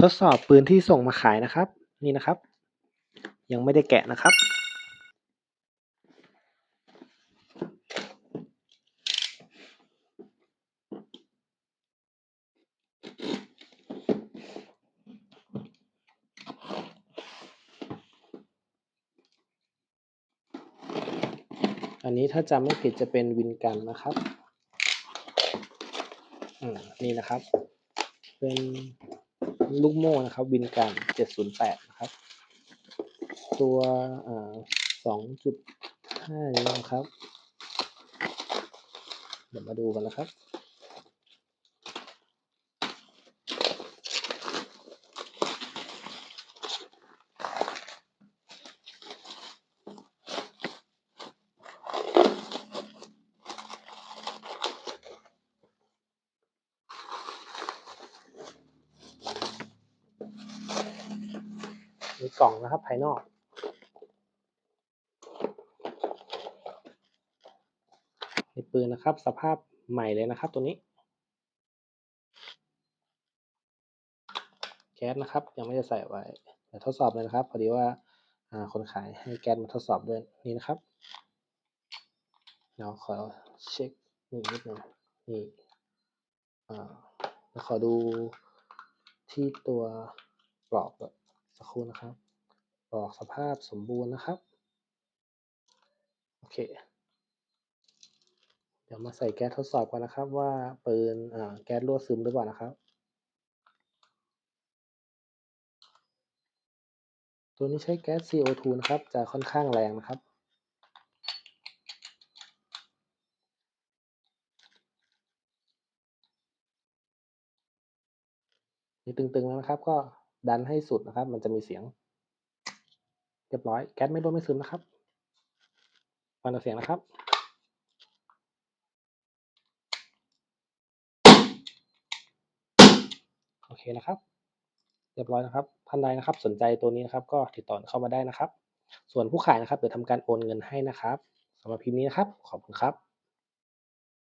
ทดสอบปืนที่ส่งมาขายนะครับ นี่นะครับ ยังไม่ได้แกะนะครับ อันนี้ถ้าจำไม่ผิดจะเป็นวินกันนะครับ อืมนี่นะครับ เป็น ลูกโม่นะครับวินกัน708นะครับ ตัวอ่า2.5นี้นะครับ เดี๋ยวมาดูกันนะครับ มีกล่องนะครับภายนอก ในปืนนะครับ สภาพใหม่เลยนะครับตัวนี้ แก๊สนะครับ ยังไม่ได้ใส่ไว้เดี๋ยวทดสอบเลยนะครับ พอดีว่าคนขายให้แก๊สมาทดสอบด้วยนี่นะครับเดี๋ยวขอเช็คนี่นิดหนึงนี่อ่าขอดูที่ตัวปลอกก่อน สักครู่นะครับปลอกสภาพสมบูรณ์นะครับ โอเค เดี๋ยวมาใส่แก๊สทดสอบกันนะครับ ว่าปืนแก๊สรั่วซึมหรือเปล่านะครับ ตัวนี้ใช้แก๊ส CO2 นะครับ จะค่อนข้างแรงนะครับนี่ตึงๆแล้วนะครับก็ ดันให้สุดนะครับ มันจะมีเสียง เรียบร้อยแก๊สไม่รั่วไม่ซึมนะครับฟังเสียงนะครับโอเคนะครับ เรียบร้อยนะครับท่านใดนะครับ สนใจตัวนี้นะครับ ก็ติดต่อเข้ามาได้นะครับ ส่วนผู้ขายนะครับเดี๋ยวทำการโอนเงินให้นะครับสำหรับพิมพ์นี้นะครับ ขอบคุณครับ